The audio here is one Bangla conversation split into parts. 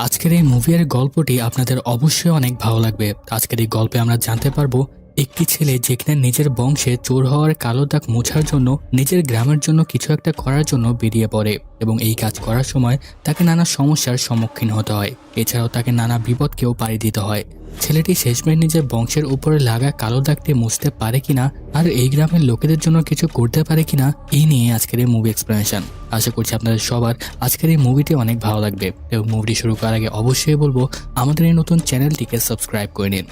আজকের এই মুভির গল্পটি আপনাদের অবশ্যই অনেক ভালো লাগবে। আজকের এই গল্পে আমরা জানতে পারব একটি ছেলে যেখানে নিজের বংশে চোর হওয়ার কালো দাগ মোছার জন্য নিজের গ্রামের জন্য কিছু একটা করার জন্য বেরিয়ে পড়ে এবং এই কাজ করার সময় তাকে নানা সমস্যার সম্মুখীন হতে হয়। এছাড়াও তাকে নানা বিপদকেও পাড়ি দিতে হয়। ছেলেটি শেষমেশ নিজের বংশের উপরে লাগা কালো দাগটি মুছতে পারে কিনা আর এই গ্রামের লোকেদের জন্য কিছু করতে পারে কিনা, এই নিয়ে আজকের এই মুভি এক্সপ্লেনেশন আশা করছি আপনাদের সবার আজকের এই মুভিটি অনেক ভালো লাগবে। এবং মুভিটি শুরু করার আগে অবশ্যই বলব, আমাদের এই নতুন চ্যানেলটিকে সাবস্ক্রাইব করে নিন।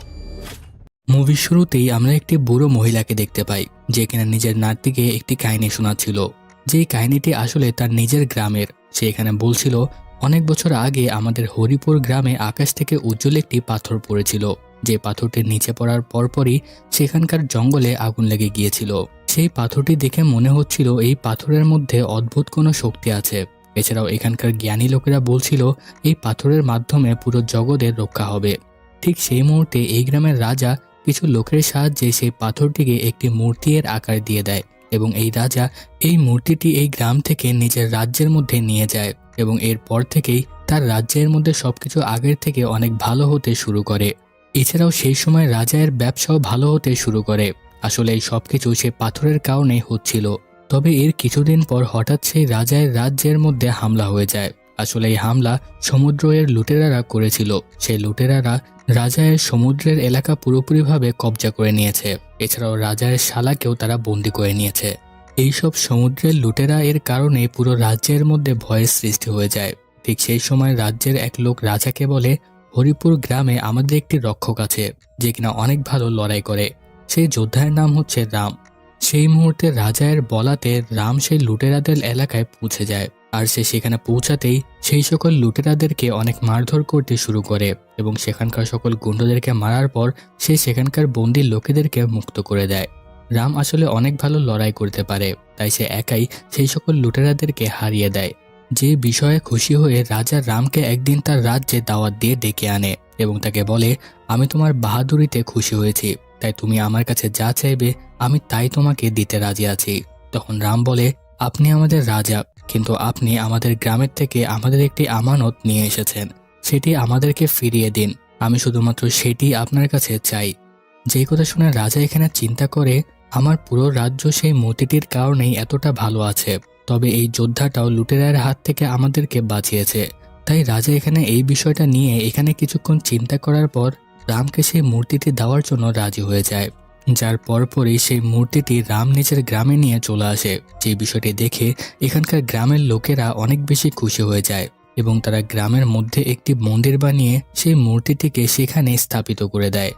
মুভির শুরুতেই আমরা একটি বুড়ো মহিলাকে দেখতে পাই, যে কিনা নিজের নাতিকে একটি কাহিনী শোনাচ্ছিল। যেই কাহিনীটি আসলে তার নিজের গ্রামের। সে এখানে বলছিল, অনেক বছর আগে আমাদের হরিপুর গ্রামে আকাশ থেকে উজ্জ্বল একটি পাথর পড়েছিল। যে পাথরটির নিচে পড়ার পরপরই সেখানকার জঙ্গলে আগুন লেগে গিয়েছিল। সেই পাথরটি দেখে মনে হচ্ছিল এই পাথরের মধ্যে অদ্ভুত কোনো শক্তি আছে। এছাড়াও এখানকার জ্ঞানী লোকেরা বলছিল, এই পাথরের মাধ্যমে পুরো জগতের রক্ষা হবে। ঠিক সেই মুহূর্তে এই গ্রামের রাজা কিছু লোকের সাহায্যে সেই পাথরটিকে একটি মূর্তির আকার দিয়ে দেয় এবং এই রাজা এই মূর্তিটি এই গ্রাম থেকে নিজের রাজ্যের মধ্যে নিয়ে যায় এবং এরপর থেকেই তার রাজ্যের মধ্যে সবকিছু আগের থেকে অনেক ভালো হতে শুরু করে। এছাড়াও সেই সময় রাজায়ের ব্যবসাও ভালো হতে শুরু করে। আসলে এই সবকিছু সে পাথরের কারণেই হচ্ছিল। তবে এর কিছুদিন পর হঠাৎ সেই রাজায়ের রাজ্যের মধ্যে হামলা হয়ে যায়। আসলে এই হামলা সমুদ্র এর লুটেরারা করেছিল। সেই লুটেরারা রাজায়ের সমুদ্রের এলাকা পুরোপুরিভাবে কবজা করে নিয়েছে। এছাড়াও রাজায়ের শালাকেও তারা বন্দি করে নিয়েছে। এইসব সমুদ্রের লুটেরা এর কারণে পুরো রাজ্যের মধ্যে ভয়ের সৃষ্টি হয়ে যায়। ঠিক সেই সময় রাজ্যের এক লোক রাজাকে বলে, হরিপুর গ্রামে আমাদের একটি রক্ষক আছে, যে কিনা অনেক ভালো লড়াই করে। সেই যোদ্ধার নাম হচ্ছে রাম। সেই মুহূর্তে রাজায়ের বলাতে রাম সেই লুটেরাদের এলাকায় পৌঁছে যায়। আর সে সেখানে পৌঁছাতেই সেই সকল লুটেরাদেরকে অনেক মারধর করতে শুরু করে এবং সেখানকার সকল গুন্ডদেরকে মারার পর সে সেখানকার বন্দি লোকেদেরকে মুক্ত করে দেয়। রাম আসলে অনেক ভালো লড়াই করতে পারে, তাই সে একাই সেই সকল লুটেরাদেরকে হারিয়ে দেয়। যে বিষয়ে খুশি হয়ে রাজা রামকে একদিন তার রাজ্যে দাওয়াত দিয়ে ডেকে আনে এবং তাকে বলে, আমি তোমার বাহাদুরিতে খুশি হয়েছি, তাই তুমি আমার কাছে যা চাইবে, আমি তাই তোমাকে দিতে রাজি আছি। তখন রাম বলে, আপনি আমাদের রাজা কিন্তু আপনি আমাদের গ্রামের থেকে আমাদের একটি আমানত নিয়ে এসেছেন। সেটি আমাদেরকে ফিরিয়ে দিন। আমি শুধুমাত্র সেটি আপনার কাছে চাই। যেই কথা শুনে রাজা এখানে চিন্তা করে, আমার পুরো রাজ্য সেই মূর্তিটির কারণেই এতটা ভালো আছে। তবে এই যোদ্ধাটাও লুটেরার হাত থেকে আমাদেরকে বাঁচিয়েছে। তাই রাজা এখানে এই বিষয়টা নিয়ে এখানে কিছুক্ষণ চিন্তা করার পর রামকে সেই মূর্তিটি দেওয়ার জন্য রাজি হয়ে যায়। যার পরপরই সেই মূর্তিটি রাম নিজের গ্রামে নিয়ে চলে আসে। যে বিষয়টি দেখে এখানকার গ্রামের লোকেরা অনেক বেশি খুশি হয়ে যায় এবং তারা গ্রামের মধ্যে একটি মন্দির বানিয়ে সেই মূর্তিটিকে সেখানে স্থাপিত করে দেয়।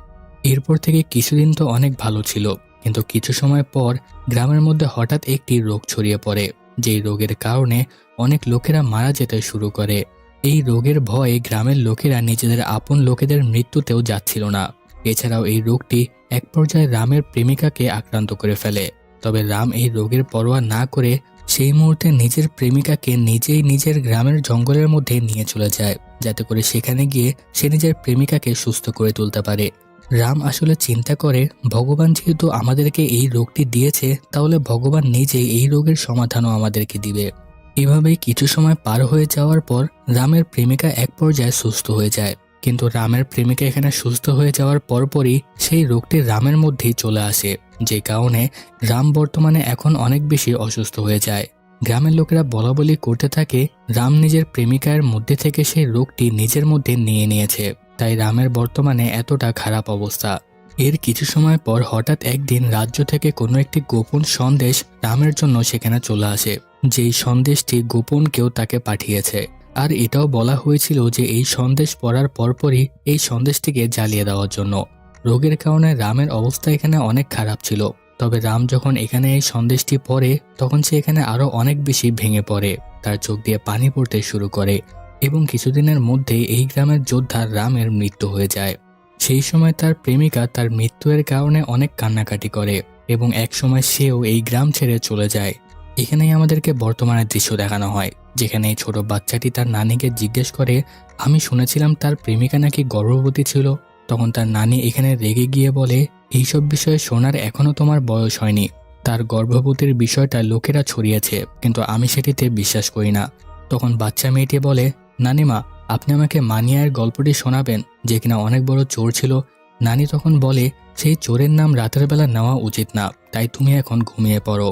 এরপর থেকে কিছুদিন তো অনেক ভালো ছিল, কিন্তু কিছু সময় পর গ্রামের মধ্যে হঠাৎ একটি রোগ ছড়িয়ে পড়ে, যেই রোগের কারণে অনেক লোকেরা মারা যেতে শুরু করে। এই রোগের ভয়ে গ্রামের লোকেরা নিজেদের আপন লোকেদের মৃত্যুতেও যাচ্ছিল না। এছাড়াও এই রোগটি এক পর্যায়ে রামের প্রেমিকাকে আক্রান্ত করে ফেলে। তবে রাম এই রোগের পরোয়া না করে সেই মুহূর্তে নিজের প্রেমিকাকে নিজেই নিজের গ্রামের জঙ্গলের মধ্যে নিয়ে চলে যায়, যাতে করে সেখানে গিয়ে সে নিজের প্রেমিকাকে সুস্থ করে তুলতে পারে। রাম আসলে চিন্তা করে, ভগবান যেহেতু আমাদেরকে এই রোগটি দিয়েছে, তাহলে ভগবান নিজেই এই রোগের সমাধানও আমাদেরকে দিবে। এভাবেই কিছু সময় পার হয়ে যাওয়ার পর রামের প্রেমিকা এক পর্যায়ে সুস্থ হয়ে যায়। কিন্তু রামের প্রেমিকা এখানে সুস্থ হয়ে যাওয়ার পরপরই সেই রোগটি রামের মধ্যেই চলে আসে। যে কারণে রাম বর্তমানে এখন অনেক বেশি অসুস্থ হয়ে যায়। গ্রামের লোকেরা বলা বলি করতে থাকে, রাম নিজের প্রেমিকার মধ্যে থেকে সেই রোগটি নিজের মধ্যে নিয়ে নিয়েছে। তাই রামের বর্তমানে এতটা খারাপ অবস্থা। এর কিছু সময় পর হঠাৎ একদিন রাজ্য থেকে কোনো একটি গোপন সন্দেশ রামের জন্য সেখানে চলে আসে। যেই সন্দেশটি গোপন কেউ তাকে পাঠিয়েছে। আর এটাও বলা হয়েছিল যে এই সন্দেশ পড়ার পরপরই এই সন্দেশটিকে জ্বালিয়ে দেওয়ার জন্য। রোগের কারণে রামের অবস্থা এখানে অনেক খারাপ ছিল। তবে রাম যখন এখানে এই সন্দেশটি পড়ে, তখন সে এখানে আরও অনেক বেশি ভেঙে পড়ে। তার চোখ দিয়ে পানি পড়তে শুরু করে এবং কিছুদিনের মধ্যে এই গ্রামের যোদ্ধা রামের মৃত্যু হয়ে যায়। সেই সময় তার প্রেমিকা তার মৃত্যুর কারণে অনেক কান্নাকাটি করে এবং এক সময় সেও এই গ্রাম ছেড়ে চলে যায়। এখানেই আমাদেরকে বর্তমানের দৃশ্য দেখানো হয়, যেখানে এই ছোট বাচ্চাটি তার নানিকে জিজ্ঞেস করে, আমি শুনেছিলাম তার প্রেমিকা নাকি গর্ভবতী ছিল? তখন তার নানি এখানে রেগে গিয়ে বলে, এইসব বিষয়ে শোনার এখনও তোমার বয়স হয়নি। তার গর্ভবতীর বিষয়টা লোকেরা ছড়িয়েছে, কিন্তু আমি সেটিতে বিশ্বাস করি না। তখন বাচ্চা মেয়েটি বলে, নানিমা, আপনি আমাকে মানিয়ার গল্পটি শোনাবেন, যে কিনা অনেক বড় চোর ছিল। নানি তখন বলে, সেই চোরের নাম রাতের বেলা নেওয়া উচিত না, তাই তুমি এখন ঘুমিয়ে পড়ো।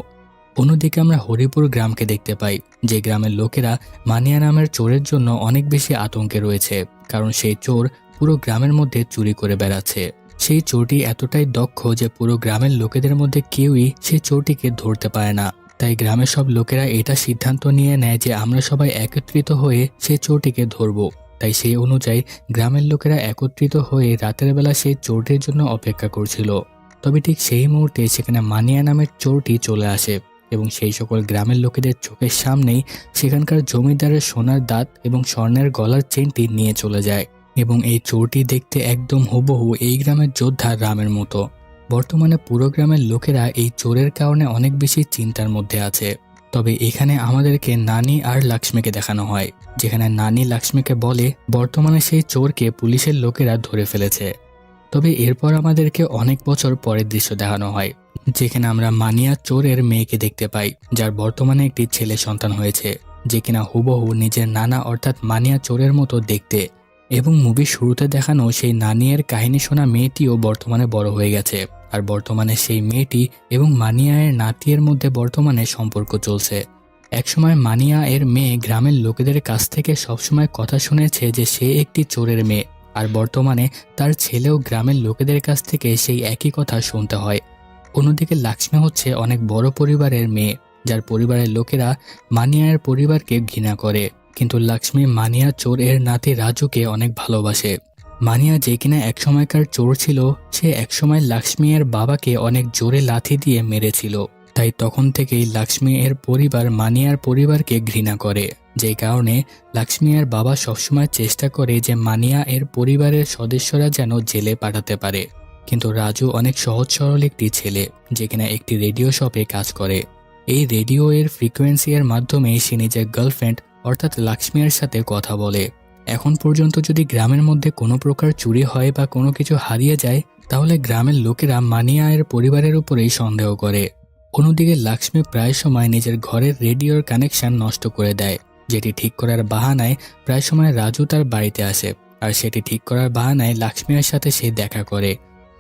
অন্যদিকে আমরা হরিপুর গ্রামকে দেখতে পাই, যে গ্রামের লোকেরা মানিয়া নামের চোরের জন্য অনেক বেশি আতঙ্কে রয়েছে, কারণ সেই চোর পুরো গ্রামের মধ্যে চুরি করে বেড়াচ্ছে। সেই চোরটি এতটাই দক্ষ যে পুরো গ্রামের লোকেদের মধ্যে কেউই সেই চোরটিকে ধরতে পারে না। তাই গ্রামের সব লোকেরা এটা সিদ্ধান্ত নিয়ে নেয় যে আমরা সবাই একত্রিত হয়ে সেই চোরটিকে ধরব। তাই সেই অনুযায়ী গ্রামের লোকেরা একত্রিত হয়ে রাতের বেলা সেই চোরটির জন্য অপেক্ষা করছিল। তবে ঠিক সেই মুহূর্তে সেখানে মানিয়া নামের চোরটি চলে আসে। এবং সেই সকল গ্রামের লোকেদের চোখের সামনেই সেখানকার জমিদারের সোনার দাঁত এবং স্বর্ণের গলার চেনটি নিয়ে চলে যায় এবং এই চোরটি দেখতে একদম হুবহু এই গ্রামের যোদ্ধা রামের মতো। বর্তমানে পুরো গ্রামের লোকেরা এই চোরের কারণে অনেক বেশি চিন্তার মধ্যে আছে। তবে এখানে আমাদেরকে নানি আর লক্ষ্মীকে দেখানো হয়, যেখানে নানি লক্ষ্মীকে বলে, বর্তমানে সেই চোরকে পুলিশের লোকেরা ধরে ফেলেছে। তবে এরপর আমাদেরকে অনেক বছর পরের দৃশ্য দেখানো হয়। যেখানে আমরা মানিয়া চোরের মেয়েকে দেখতে পাই, যার বর্তমানে একটি ছেলে সন্তান হয়েছে, যে কিনা হুবহু নিজের নানা অর্থাৎ মানিয়া চোরের মতো দেখতে। এবং মুভির শুরুতে দেখানো সেই নানিয়ের কাহিনী শোনা মেয়েটিও বর্তমানে বড় হয়ে গেছে। আর বর্তমানে সেই মেয়েটি এবং মানিয়ায়ের নাতিয়ের মধ্যে বর্তমানে সম্পর্ক চলছে। একসময় মানিয়া এর মেয়ে গ্রামের লোকেদের কাছ থেকে সবসময় কথা শুনেছে যে সে একটি চোরের মেয়ে। আর বর্তমানে তার ছেলেও গ্রামের লোকেদের কাছ থেকে সেই একই কথা শুনতে হয়। অন্যদিকে লক্ষ্মী হচ্ছে অনেক বড় পরিবারের মেয়ে, যার পরিবারের লোকেরা মানিয়ার পরিবারকে ঘৃণা করে। কিন্তু লক্ষ্মী মানিয়া চোর এর নাতি রাজুকে অনেক ভালোবাসে। মানিয়া যে কিনা একসময়কার চোর ছিল, সে একসময় লক্ষ্মী এর বাবাকে অনেক জোরে লাথি দিয়ে মেরেছিল। তাই তখন থেকেই লক্ষ্মী এর পরিবার মানিয়ার পরিবারকে ঘৃণা করে। যে কারণে লক্ষ্মী এর বাবা সবসময় চেষ্টা করে যে মানিয়া এর পরিবারের সদস্যরা যেন জেলে পাঠাতে পারে। কিন্তু রাজু অনেক সহজ সরল একটি ছেলে, যে কিনা একটি রেডিও শপে কাজ করে। এই রেডিও এর ফ্রিকোয়েন্সি এর মাধ্যমে সে নিজের গার্লফ্রেন্ড অর্থাৎ লক্ষ্মীর সাথে কথা বলে। এখন পর্যন্ত যদি গ্রামের মধ্যে কোনো প্রকার চুরি হয় বা কোনো কিছু হারিয়ে যায়, তাহলে গ্রামের লোকেরা মানিয়া এর পরিবারের উপরেই সন্দেহ করে। অন্যদিকে লক্ষ্মী প্রায় সময় নিজের ঘরের রেডিওর কানেকশন নষ্ট করে দেয়, যেটি ঠিক করার বাহানায় প্রায় সময় রাজু তার বাড়িতে আসে, আর সেটি ঠিক করার বাহানায় লক্ষ্মীর সাথে সে দেখা করে।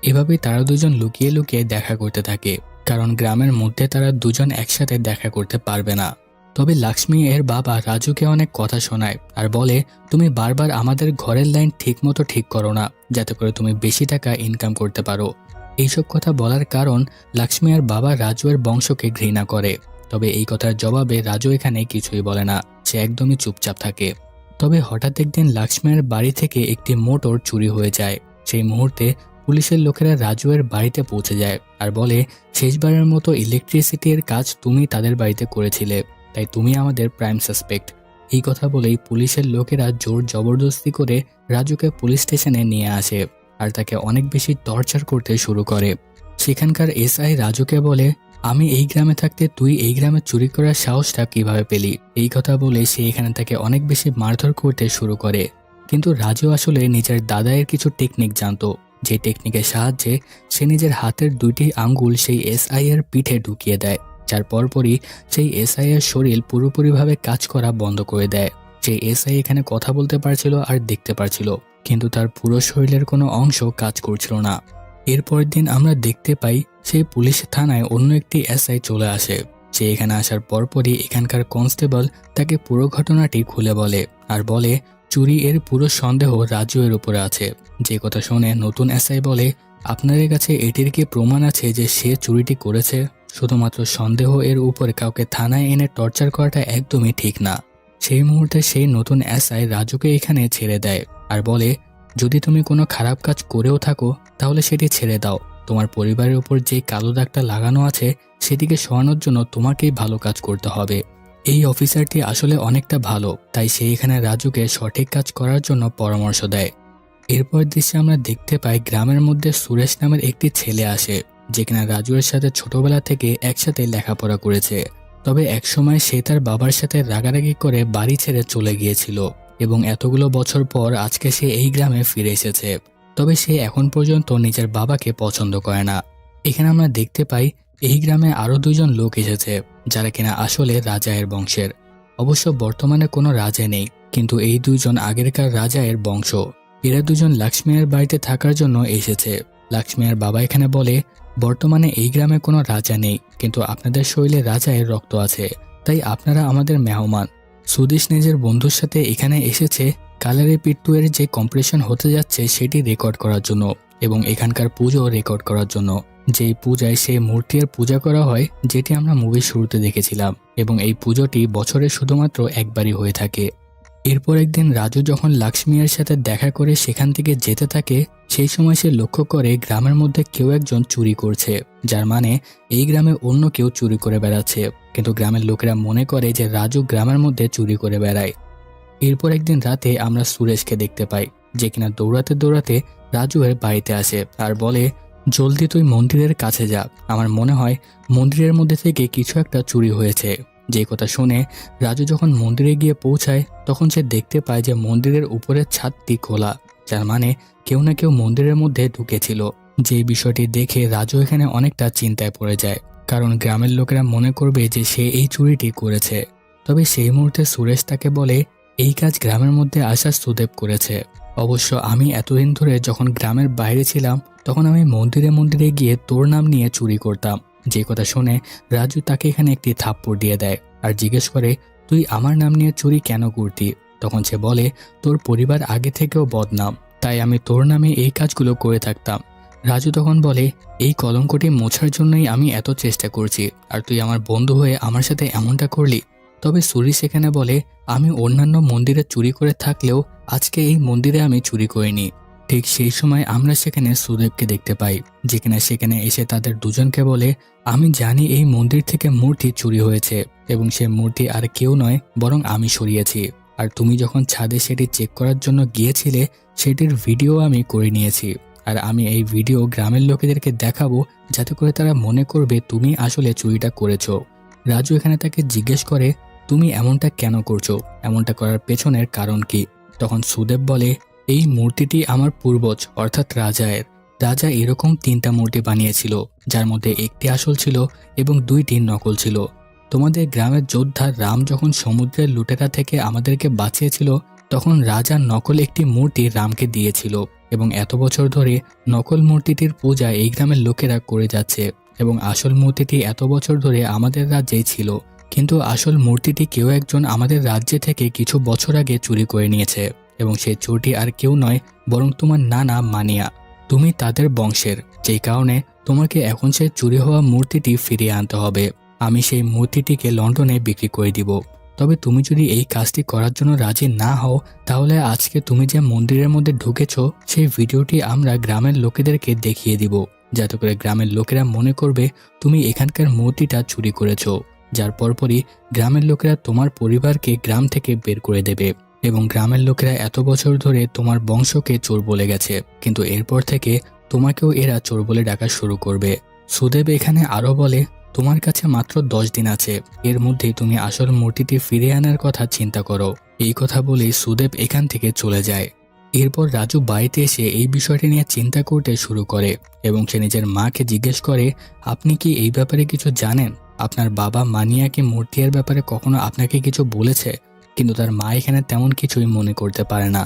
এভাবেই তারা দুজন লুকিয়ে লুকিয়ে দেখা করতে থাকে, কারণ গ্রামের মধ্যে তারা দুজন একসাথে দেখা করতে পারবে না। তবে লক্ষ্মী এর বাবা রাজুকে অনেক কথা শোনায় আর বলে, তুমি বারবার আমাদের ঘরের লাইন ঠিকমতো ঠিক করো না, যাতে করে তুমি বেশি টাকা ইনকাম করতে পারো। এইসব কথা বলার কারণ লক্ষ্মী আর বাবা রাজু এর বংশকে ঘৃণা করে। তবে এই কথার জবাবে রাজু এখানে কিছুই বলে না, সে একদমই চুপচাপ থাকে। তবে হঠাৎ একদিন লক্ষ্মীর বাড়ি থেকে একটি মোটর চুরি হয়ে যায়। সেই মুহূর্তে পুলিশের লোকেরা রাজুয়ের বাড়িতে পৌঁছে যায় আর বলে, শেষবারের মতো ইলেকট্রিসিটির কাজ তুমি তাদের বাড়িতে করেছিলে, তাই তুমি আমাদের প্রাইম সাসপেক্ট এই কথা বলেই পুলিশের লোকেরা জোর জবরদস্তি করে রাজুকে পুলিশ স্টেশনে নিয়ে আসে আর তাকে অনেক বেশি টর্চার করতে শুরু করে। সেখানকার এসআই রাজুকে বলে, আমি এই গ্রামে থাকতে তুই এই গ্রামে চুরি করার সাহসটা কীভাবে পেলি? এই কথা বলে সে এখানে তাকে অনেক বেশি মারধর করতে শুরু করে। কিন্তু রাজু আসলে নিজের দাদায়ের কিছু টেকনিক জানতো। যে টেকনিকের সাহায্যে সে নিজের হাতের দুইটি আঙ্গুল সেই এসআই এর পিঠে ঢুকিয়ে দেয়। যার পরপরই সেই এসআই এর শরীর পুরোপুরিভাবে কাজ করা বন্ধ করে দেয়। সেই এসআই এখানে কথা বলতে পারছিল আর দেখতে পারছিল, কিন্তু তার পুরো শরীরের কোনো অংশ কাজ করছিল না। এরপরের দিন আমরা দেখতে পাই সেই পুলিশ থানায় অন্য একটি এসআই চলে আসে। সে এখানে আসার পরপরই এখানকার কনস্টেবল তাকে পুরো ঘটনাটি খুলে বলে আর বলে, চুরি এর পুরো সন্দেহ রাজু এর উপরে আছে। যে কথা শুনে নতুন এসআই বলে, আপনাদের কাছে এটির কি প্রমাণ আছে যে সে চুরিটি করেছে? শুধুমাত্র সন্দেহ এর উপরে কাউকে থানায় এনে টর্চার করাটা একদমই ঠিক না। সেই মুহূর্তে সেই নতুন এসআই রাজুকে এখানে ছেড়ে দেয় আর বলে, যদি তুমি কোনো খারাপ কাজ করেও থাকো, তাহলে সেটি ছেড়ে দাও। তোমার পরিবারের উপর যে কালো দাগটা লাগানো আছে, সেটিকে সরানোর জন্য তোমাকেই ভালো কাজ করতে হবে। এই অফিসারটি আসলে অনেকটা ভালো, তাই সে এখানে রাজুকে সঠিক কাজ করার জন্য পরামর্শ দেয়। এরপর দৃশ্যে আমরা দেখতে পাই গ্রামের মধ্যে সুরেশ নামের একটি ছেলে আসে, যে কিনা রাজুয়ের সাথে ছোটবেলা থেকে একসাথে লেখাপড়া করেছে। তবে একসময় সে তার বাবার সাথে রাগারাগি করে বাড়ি ছেড়ে চলে গিয়েছিল এবং এতগুলো বছর পর আজকে সে এই গ্রামে ফিরে এসেছে। তবে সে এখন পর্যন্ত নিজের বাবাকে পছন্দ করে না। এখানে আমরা দেখতে পাই এই গ্রামে আরও দুজন লোক এসেছে, যারা কিনা আসলে রাজায়ের বংশের। অবশ্য বর্তমানে কোনো রাজা নেই, কিন্তু এই দুজন আগেরকার রাজায়ের বংশ। এরা দুজন লাক্ষ্মীর বাড়িতে থাকার জন্য এসেছে। লাক্ষ্মীর বাবা এখানে বলে, বর্তমানে এই গ্রামে কোনো রাজা নেই, কিন্তু আপনাদের শৈলে রাজায়ের রক্ত আছে, তাই আপনারা আমাদের মেহমান। সুদেশ নিজের বন্ধুর সাথে এখানে এসেছে। কালারে পিট্টুয়ের যে কম্পিটিশন হতে যাচ্ছে, সেটি রেকর্ড করার জন্য এবং এখানকার পুজো রেকর্ড করার জন্য। যেই পূজায় সেই মূর্তির পূজা করা হয়, যেটি আমরা মুভির শুরুতে দেখেছিলাম এবং এই পুজোটি বছরে শুধুমাত্র একবারই হয়ে থাকে। এরপর একদিন রাজু যখন লাক্ষ্মীর সাথে দেখা করে সেখান থেকে যেতে থাকে, সেই সময় সে লক্ষ্য করে গ্রামের মধ্যে কেউ একজন চুরি করছে, যার মানে এই গ্রামে অন্য কেউ চুরি করে বেড়াচ্ছে। কিন্তু গ্রামের লোকেরা মনে করে যে রাজু গ্রামের মধ্যে চুরি করে বেড়ায়। এরপর একদিন রাতে আমরা সুরেশকে দেখতে পাই, যে কিনা দৌড়াতে দৌড়াতে রাজুয়ের বাড়িতে আসে আর বলে, জলদি তুই মন্দিরের কাছে যা। আমার মনে হয় মন্দিরের মধ্যে থেকে কিছু একটা চুরি হয়েছে। যে কথা শুনে রাজু যখন মন্দিরে গিয়ে পৌঁছায়, তখন সে দেখতে পায় যে মন্দিরের উপরের ছাদটি খোলা। যার মানে কেউ না কেউ মন্দিরের মধ্যে ঢুকেছিল। যে বিষয়টি দেখে রাজু এখানে অনেকটা চিন্তায় পড়ে যায়। কারণ গ্রামের লোকেরা মনে করবে যে সে এই চুরিটি করেছে। তবে সেই মুহূর্তে সুরেশ তাকে বলে, এই কাজ গ্রামের মধ্যে আসা সুদেব করেছে। অবশ্য আমি এতদিন ধরে যখন গ্রামের বাইরে ছিলাম, তখন আমি মন্দিরে মন্দিরে গিয়ে তোর নাম নিয়ে চুরি করতাম। যে কথা শুনে রাজু তাকে এখানে একটি থাপ্পড় দিয়ে দেয় আর জিজ্ঞেস করে, তুই আমার নাম নিয়ে চুরি কেন করতি? তখন সে বলে, তোর পরিবার আগে থেকেও বদনাম, তাই আমি তোর নামে এই কাজগুলো করে থাকতাম। রাজু তখন বলে, এই কলঙ্কটি মোছার জন্যই আমি এত চেষ্টা করছি, আর তুই আমার বন্ধু হয়ে আমার সাথে এমনটা করলি? তবে সুরি সেখানে বলে, আমি অন্যান্য মন্দিরে চুরি করে থাকলেও আজকে এই মন্দিরে আমি চুরি করিনি। ঠিক সেই সময় আমরা সেখানে সুদেবকে দেখতে পাই যে কিনা সেখানে এসে তাদের দুজনকে বলে, আমি জানি এই মন্দির থেকে মূর্তি চুরি হয়েছে এবং সে মূর্তি আর কেউ নয়, বরং আমি সরিয়েছি। আর তুমি যখন ছাদে সেটি চেক করার জন্য গিয়েছিলে, সেটির ভিডিও আমি করে নিয়েছি। আর আমি এই ভিডিও গ্রামের লোকেদেরকে দেখাবো, যাতে করে তারা মনে করবে তুমি আসলে চুরিটা করেছ। রাজু এখানে তাকে জিজ্ঞেস করে, তুমি এমনটা কেন করছ? এমনটা করার পেছনের কারণ কি? তখন সুদেব বলে এই মূর্তিটি আমার পূর্বজ, অর্থাৎ রাজায়ের। রাজা এরকম তিনটা মূর্তি বানিয়েছিল, যার মধ্যে একটি আসল ছিল এবং দুইটি নকল ছিল। তোমাদের গ্রামের যোদ্ধা রাম যখন সমুদ্রের লুটেরা থেকে আমাদেরকে বাঁচিয়েছিল, তখন রাজা নকল একটি মূর্তি রামকে দিয়েছিল এবং এত বছর ধরে নকল মূর্তিটির পূজা এই গ্রামের লোকেরা করে যাচ্ছে এবং আসল মূর্তিটি এত বছর ধরে আমাদের রাজ্যেই ছিল। কিন্তু আসল মূর্তিটি কেউ একজন আমাদের রাজ্যে থেকে কিছু বছর আগে চুরি করে নিয়েছে। এবং সেই চোরটি আর কেউ নয়, বরং তোমার নানা মানিয়া। তুমি তাদের বংশের, যেই কারণে তোমাকে এখন সেই চুরি হওয়া মূর্তিটি ফিরিয়ে আনতে হবে। আমি সেই মূর্তিটিকে লন্ডনে বিক্রি করে দিব। তবে তুমি যদি এই কাজটি করার জন্য রাজি না হও, তাহলে আজকে তুমি যে মন্দিরের মধ্যে ঢুকেছ, সেই ভিডিওটি আমরা গ্রামের লোকেদেরকে দেখিয়ে দিব। যাতে করে গ্রামের লোকেরা মনে করবে, তুমি এখানকার মূর্তিটা চুরি করেছ। যার পরপরই গ্রামের লোকেরা তোমার পরিবারকে গ্রাম থেকে বের করে দেবে। এবং গ্রামের লোকেরা এত বছর ধরে তোমার বংশকে চোর বলে গেছে, কিন্তু এরপর থেকে তোমাকেও এরা চোর বলে ডাকা শুরু করবে। সুদেব এখানে আরও বলে, তোমার কাছে মাত্র দশ দিন আছে, এর মধ্যেই তুমি আসল মূর্তিটি ফিরে আনার কথা চিন্তা করো। এই কথা বলেই সুদেব এখান থেকে চলে যায়। এরপর রাজু বাড়িতে এসে এই বিষয়টি নিয়ে চিন্তা করতে শুরু করে এবং সে নিজের মাকে জিজ্ঞেস করে, আপনি কি এই ব্যাপারে কিছু জানেন? আপনার বাবা মানিয়া কি মূর্তির ব্যাপারে কখনো আপনাকে কিছু বলেছে? কিন্তু তার মা এখানে তেমন কিছুই মনে করতে পারে না।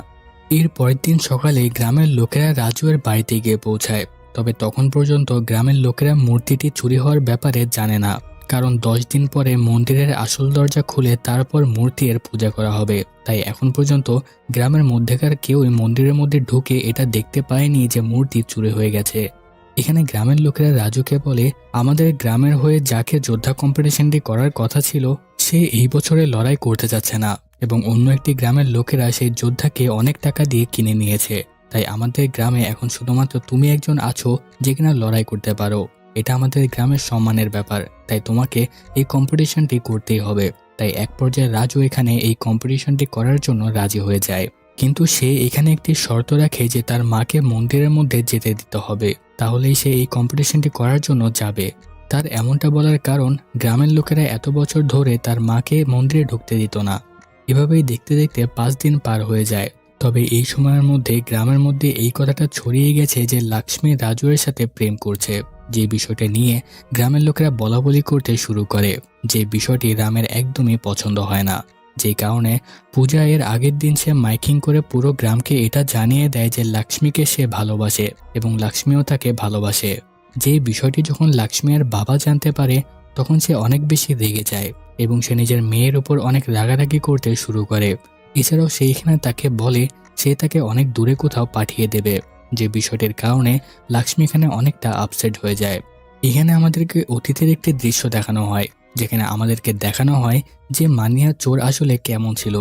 এর পরের দিন সকালে গ্রামের লোকেরা রাজুয়ের বাড়িতে গিয়ে পৌঁছায়। তবে তখন পর্যন্ত গ্রামের লোকেরা মূর্তিটি চুরি হওয়ার ব্যাপারে জানে না। কারণ দশ দিন পরে মন্দিরের আসল দরজা খুলে তারপর মূর্তির পূজা করা হবে। তাই এখন পর্যন্ত গ্রামের মধ্যেকার কেউই মন্দিরের মধ্যে ঢুকে এটা দেখতে পায়নি যে মূর্তি চুরি হয়ে গেছে। এখানে গ্রামের লোকেরা রাজুকে বলে, আমাদের গ্রামের হয়ে যাকে যোদ্ধা কম্পিটিশনটি করার কথা ছিল, সে এই বছরে লড়াই করতে যাচ্ছে না। এবং অন্য একটি গ্রামের লোকেরা সেই যোদ্ধাকে অনেক টাকা দিয়ে কিনে নিয়েছে। তাই আমাদের গ্রামে এখন শুধুমাত্র তুমি একজন আছো যে কিনা লড়াই করতে পারো। এটা আমাদের গ্রামের সম্মানের ব্যাপার। তাই তোমাকে এই কম্পিটিশনটি করতেই হবে। তাই এক পর্যায়ে রাজু এখানে এই কম্পিটিশনটি করার জন্য রাজি হয়ে যায়। কিন্তু সে এখানে একটি শর্ত রাখে যে তার মাকে মন্দিরের মধ্যে যেতে দিতে হবে। তাহলেই সে এই কম্পিটিশনটি করার জন্য যাবে। তার এমনটা বলার কারণ, গ্রামের লোকেরা এত বছর ধরে তার মাকে মন্দিরে ঢুকতে দিত না। এভাবেই দেখতে দেখতে পাঁচ দিন পার হয়ে যায়। তবে এই সময়ের মধ্যে গ্রামের মধ্যে এই কথাটা ছড়িয়ে গেছে যে লক্ষ্মী রাজু এর সাথে প্রেম করছে। যে বিষয়টা নিয়ে গ্রামের লোকেরা বলা বলি করতে শুরু করে। যে বিষয়টি রামের একদমই পছন্দ হয় না। যে কারণে পূজা এর আগের দিন সে মাইকিং করে পুরো গ্রামকে এটা জানিয়ে দেয় যে লক্ষ্মীকে সে ভালোবাসে এবং লক্ষ্মীও তাকে ভালোবাসে। যে বিষয়টি যখন লক্ষ্মী এর বাবা জানতে পারে, তখন সে অনেক বেশি রেগে যায়। এবং সে নিজের মেয়ের ওপর অনেক রাগারাগি করতে শুরু করে। এছাড়াও সেইখানে তাকে বলে সে তাকে অনেক দূরে কোথাও পাঠিয়ে দেবে, যে বিষয়টির কারণে লক্ষ্মী এখানে অনেকটা আপসেট হয়ে যায়। এখানে আমাদেরকে অতীতের একটি দৃশ্য দেখানো হয়, যেখানে আমাদেরকে দেখানো হয় যে মানিয়া চোর আসলে কেমন ছিল।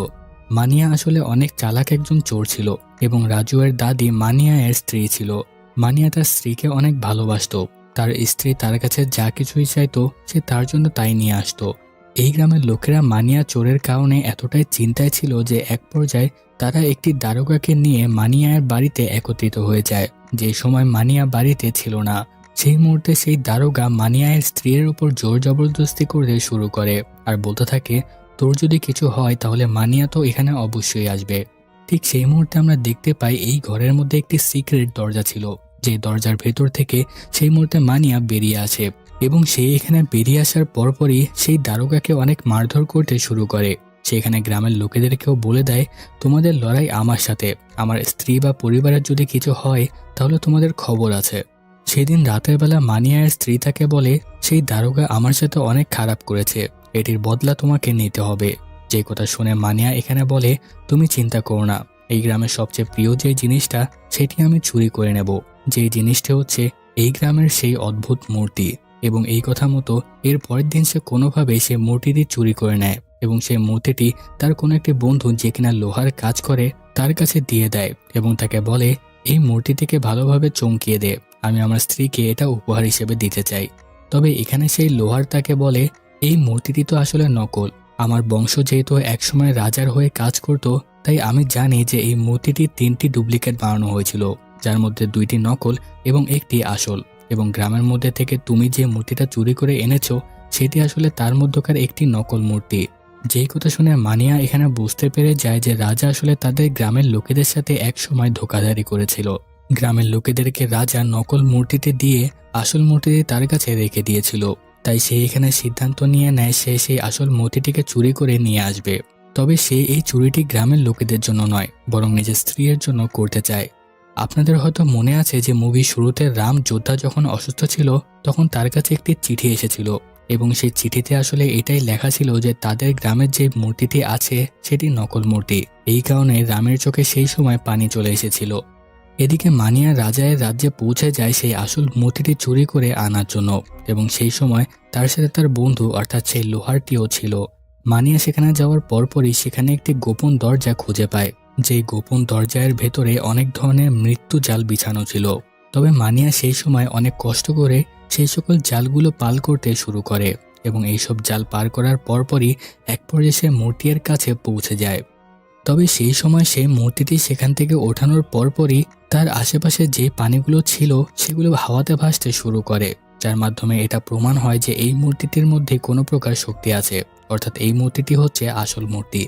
মানিয়া আসলে অনেক চালাক একজন চোর ছিল এবং রাজুয়ের দাদি মানিয়া এর স্ত্রী ছিল। মানিয়া তার স্ত্রীকে অনেক ভালোবাসতো। তার স্ত্রী তার কাছে যা কিছুই চাইতো সে তার জন্য তাই নিয়ে আসতো। এই গ্রামের লোকেরা মানিয়া চোরের কারণে এতটাই চিন্তায় ছিল যে এক পর্যায়ে তারা একটি দারোগাকে নিয়ে মানিয়ার বাড়িতে একত্রিত হয়ে যায়। যে সময় মানিয়া বাড়িতে ছিল না, সেই মুহূর্তে সেই দারোগা মানিয়ায়ের স্ত্রীর উপর জোর জবরদস্তি করতে শুরু করে আর বলতে থাকে, তোর যদি কিছু হয় তাহলে মানিয়া তো এখানে অবশ্যই আসবে। ঠিক সেই মুহূর্তে আমরা দেখতে পাই এই ঘরের মধ্যে একটি সিক্রেট দরজা ছিল, যে দরজার ভেতর থেকে সেই মুহূর্তে মানিয়া বেরিয়ে আসে। এবং সে এখানে বেরিয়ে আসার পরপরই সেই দারোগাকে অনেক মারধর করতে শুরু করে। সেখানে গ্রামের লোকেদেরকেও বলে দেয়, তোমাদের লড়াই আমার সাথে। আমার স্ত্রী বা পরিবারের যদি কিছু হয়, তাহলে তোমাদের খবর আছে। সেদিন রাতের বেলা মানিয়ার স্ত্রী তাকে বলে, সেই দারোগা আমার সাথে অনেক খারাপ করেছে। এটির বদলা তোমাকে নিতে হবে। যে কথা শুনে মানিয়া এখানে বলে, তুমি চিন্তা করো না। এই গ্রামের সবচেয়ে প্রিয় যে জিনিসটা, সেটি আমি চুরি করে নেব। যে জিনিসটা হচ্ছে, এই গ্রামের সেই অদ্ভুত মূর্তি। এবং এই কথা মতো এর পরের দিন সে কোনোভাবেই সে মূর্তিটি চুরি করে নেয় এবং সেই মূর্তিটি তার কোনো একটি বন্ধু যে কিনা লোহার কাজ করে তার কাছে দিয়ে দেয় এবং তাকে বলে, এই মূর্তিটিকে ভালোভাবে চমকিয়ে দে, আমি আমার স্ত্রীকে এটা উপহার হিসেবে দিতে চাই। তবে এখানে সেই লোহার তাকে বলে, এই মূর্তিটি তো আসলে নকল। আমার বংশ যেহেতু একসময় রাজার হয়ে কাজ করত, তাই আমি জানি যে এই মূর্তিটি তিনটি ডুপ্লিকেট বানানো হয়েছিল, যার মধ্যে দুইটি নকল এবং একটি আসল। এবং গ্রামের মধ্যে থেকে তুমি যে মূর্তিটা চুরি করে এনেছো, সেটি আসলে তার মধ্যকার একটি নকল মূর্তি। যেই কথা শুনে মানিয়া এখানে বুঝতে পেরে যায় যে রাজা আসলে তাদের গ্রামের লোকেদের সাথে একসময় ধোকাধারি করেছিল। গ্রামের লোকেদেরকে রাজা নকল মূর্তিটি দিয়ে আসল মূর্তিটি তার কাছে রেখে দিয়েছিল। তাই সে এখানে সিদ্ধান্ত নিয়ে নেয় সে সেই আসল মূর্তিটিকে চুরি করে নিয়ে আসবে। তবে সে এই চুরিটি গ্রামের লোকেদের জন্য নয়, বরং নিজের স্ত্রীর জন্য করতে চায়। আপনাদের হয়তো মনে আছে যে মুভি শুরুতে রাম যোদ্ধা যখন অসুস্থ ছিল, তখন তার কাছে একটি চিঠি এসেছিল। এবং সেই চিঠিতে আসলে এটাই লেখা ছিল যে তাদের গ্রামের যে মূর্তিটি আছে, সেটি নকল মূর্তি। এই কারণে রামের চোখে সেই সময় পানি চলে এসেছিল। এদিকে মানিয়া রাজায়ের রাজ্যে পৌঁছে যায় সেই আসল মূর্তিটি চুরি করে আনার জন্য। এবং সেই সময় তার সাথে তার বন্ধু, অর্থাৎ সেই লোহারটিও ছিল। মানিয়া সেখানে যাওয়ার পরপরই সেখানে একটি গোপন দরজা খুঁজে পায়। যেই গোপন দরজার ভেতরে অনেক ধরনের মৃত্যু জাল বিছানো ছিল। তবে মানিয়া সেই সময় অনেক কষ্ট করে সেই সকল জালগুলো পাল করতে শুরু করে এবং এইসব জাল পার করার পরপরই এক পর্যায়ে সে মূর্তির কাছে পৌঁছে যায়। তবে সেই সময় সেই মূর্তিটি সেখান থেকে ওঠানোর পরপরই তার আশেপাশে যে পানিগুলো ছিল সেগুলো হাওয়াতে ভাসতে শুরু করে, যার মাধ্যমে এটা প্রমাণ হয় যে এই মূর্তিটির মধ্যে কোনো প্রকার শক্তি আছে, অর্থাৎ এই মূর্তিটি হচ্ছে আসল মূর্তি।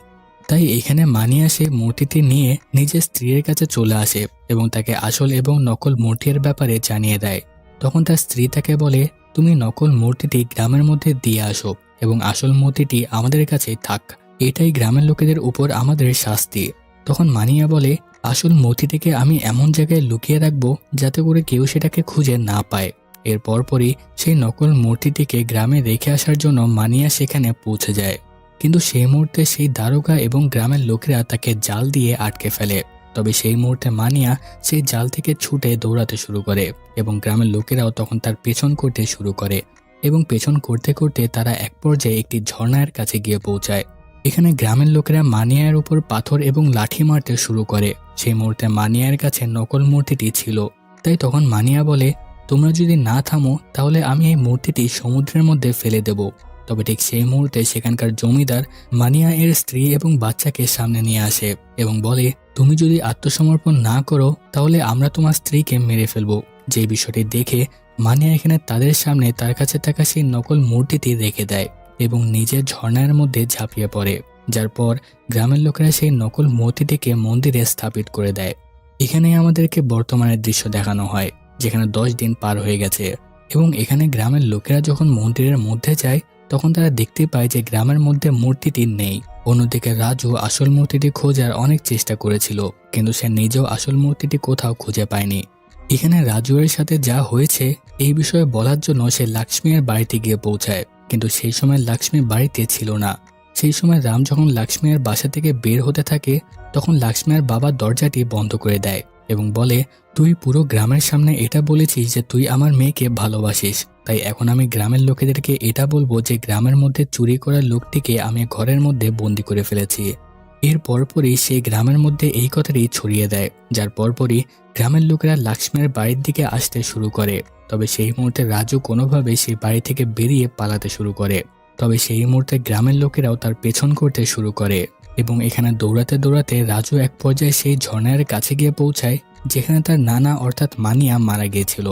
তাই এখানে মানিয়া সে মূর্তিটি নিয়ে নিজের স্ত্রীর কাছে চলে আসে এবং তাকে আসল এবং নকল মূর্তির ব্যাপারে জানিয়ে দেয়। তখন তার স্ত্রী তাকে বলে, তুমি নকল মূর্তিটি গ্রামের মধ্যে দিয়ে আসো এবং আসল মূর্তিটি আমাদের কাছেই থাক। এটাই গ্রামের লোকেদের উপর আমাদের শাস্তি। তখন মানিয়া বলে, আসল মূর্তিটিকে আমি এমন জায়গায় লুকিয়ে রাখব যাতে করে কেউ সেটাকে খুঁজে না পায়। এর পরপরই সেই নকল মূর্তিটিকে গ্রামে রেখে আসার জন্য মানিয়া সেখানে পৌঁছে যায়। কিন্তু সেই মুহূর্তে সেই দারোগা এবং গ্রামের লোকেরা তাকে জাল দিয়ে আটকে ফেলে। তবে সেই মুহূর্তে মানিয়া সেই জাল থেকে ছুটে দৌড়াতে শুরু করে এবং গ্রামের লোকেরাও তখন তার পেছন করতে শুরু করে এবং পেছন করতে করতে তারা এক পর্যায়ে একটি ঝর্ণার কাছে গিয়ে পৌঁছায়। এখানে গ্রামের লোকেরা মানিয়ার উপর পাথর এবং লাঠি মারতে শুরু করে। সেই মুহূর্তে মানিয়ার কাছে নকল মূর্তিটি ছিল। তাই তখন মানিয়া বলে, তোমরা যদি না থামো, তাহলে আমি এই মূর্তিটি সমুদ্রের মধ্যে ফেলে দেব। তবে ঠিক সেই মুহূর্তে সেখানকার জমিদার মানিয়া এর স্ত্রী এবং বাচ্চাকে সামনে নিয়ে আসে এবং বলে, তুমি যদি আত্মসমর্পণ না করো, তাহলে আমরা তোমার স্ত্রীকে মেরে ফেলব। যে বিষয়টি দেখে মানিয়া এখানে তাদের সামনে তার কাছে থাকা সেই নকল মূর্তিটি রেখে দেয় এবং নিজের ঝর্ণার মধ্যে ঝাঁপিয়ে পড়ে, যার পর গ্রামের লোকেরা সেই নকল মূর্তিটিকে মন্দিরে স্থাপিত করে দেয়। এখানে আমাদেরকে বর্তমানের দৃশ্য দেখানো হয়, যেখানে দশ দিন পার হয়ে গেছে এবং এখানে গ্রামের লোকেরা যখন মন্দিরের মধ্যে যায় তখন তারা দেখতে পায় যে গ্রামের মধ্যে মূর্তিটি নেই। অন্যদিকে রাজু আসল মূর্তিটি খোঁজার অনেক চেষ্টা করেছিল, কিন্তু সে নিজেও আসল মূর্তিটি কোথাও খুঁজে পায়নি। এখানে রাজুয়ের সাথে যা হয়েছে, এই বিষয়ে বলার জন্য সে লাক্ষ্মীর বাড়িতে গিয়ে পৌঁছায়, কিন্তু সেই সময় লাক্ষ্মী বাড়িতে ছিল না। সেই সময় রাম যখন লাক্ষ্মীর বাসা থেকে বের হতে থাকে, তখন লাক্ষ্মীর বাবা দরজাটি বন্ধ করে দেয়। এবং বলে, তুই পুরো গ্রামের সামনে এটা বলেছিস যে তুই আমার মেয়েকে ভালোবাসিস। তাই এখন আমি গ্রামের লোকেদেরকে এটা বলব যে গ্রামের মধ্যে চুরি করা লোকটিকে আমি ঘরের মধ্যে বন্দি করে ফেলেছি। এর পরপরই সে গ্রামের মধ্যে এই কথাটি ছড়িয়ে দেয়, যার পরপরই গ্রামের লোকেরা লাক্ষ্মীর বাড়ির দিকে আসতে শুরু করে। তবে সেই মুহূর্তে রাজু কোনোভাবে সেই বাড়ি থেকে বেরিয়ে পালাতে শুরু করে। তবে সেই মুহূর্তে গ্রামের লোকেরাও তার পেছন করতে শুরু করে। এবং এখানে দৌড়াতে দৌড়াতে রাজু এক পর্যায়ে সেই ঝর্ণার কাছে গিয়ে পৌঁছায়, যেখানে তার নানা অর্থাৎ মানিয়া মারা গিয়েছিল।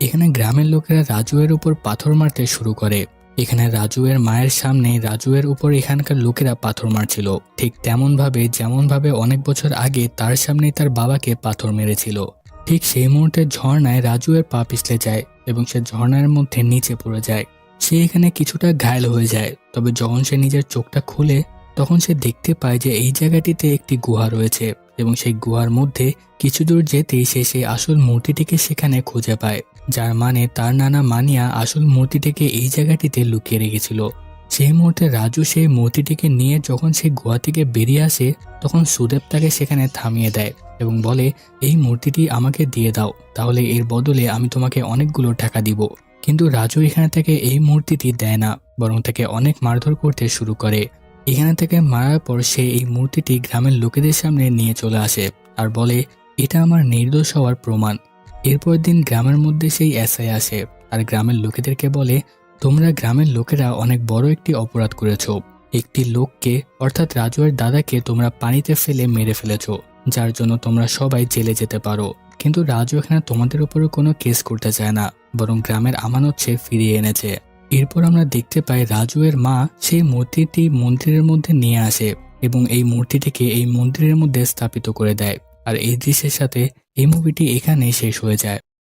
এখানে গ্রামের লোকেরা রাজুয়ের উপর পাথর মারতে শুরু করে। এখানে রাজুয়ের মায়ের সামনে রাজুয়ের উপর এখানকার লোকেরা পাথর মারছিল। ঠিক তেমন ভাবে যেমন ভাবে অনেক বছর আগে তার সামনে তার বাবাকে পাথর মেরেছিল। ঠিক সেই মুহূর্তে ঝর্ণায় রাজুয়ের পা পিছলে যায় এবং সে ঝর্ণার মধ্যে নিচে পড়ে যায়। সে এখানে কিছুটা ঘায়ল হয়ে যায়, তবে যখন সে নিজের চোখটা খুলে তখন সে দেখতে পায় যে এই জায়গাটিতে একটি গুহা রয়েছে এবং সেই গুহার মধ্যে কিছু দূর যেতেই সে সেই আসল মূর্তিটিকে সেখানে খুঁজে পায়, যার মানে তার নানা মানিয়া আসল মূর্তিটিকে এই জায়গাটিতে লুকিয়ে রেখেছিল। সেই মুহূর্তে রাজু সেই মূর্তিটিকে নিয়ে যখন সে গুহা থেকে বেরিয়ে আসে, তখন সুদেব তাকে সেখানে থামিয়ে দেয় এবং বলে, এই মূর্তিটি আমাকে দিয়ে দাও, তাহলে এর বদলে আমি তোমাকে অনেকগুলো টাকা দিব। কিন্তু রাজু এখানে থেকে এই মূর্তিটি দেয় না, বরং তাকে অনেক মারধর করতে শুরু করে। এখানে থেকে মারার পর সে এই মূর্তিটি গ্রামের লোকেদের সামনে নিয়ে চলে আসে আর বলে, এটা আমার নির্দোষ হওয়ার প্রমাণ। এরপর দিন গ্রামের মধ্যে সেই এসআই আসে আর গ্রামের লোকেদেরকে বলে, তোমরা গ্রামের লোকেরা অনেক বড় একটি অপরাধ করেছ। একটি লোককে, অর্থাৎ রাজুয়ের দাদাকে তোমরা পানিতে ফেলে মেরে ফেলেছ, যার জন্য তোমরা সবাই জেলে যেতে পারো। কিন্তু রাজু এখানে তোমাদের উপরে কোনো কেস করতে চায় না, বরং গ্রামের আমানত সে ফিরিয়ে এনেছে। এরপর আমরা দেখতে পাই রাজু এর মা সেই মূর্তিটি মন্দিরের মধ্যে নিয়ে আসে এবং এই মূর্তিটিকে এই মন্দিরের মধ্যে স্থাপিত করে দেয়। আর এই দৃশ্যের সাথে এই মুভিটি এখানেই শেষ হয়ে যায়।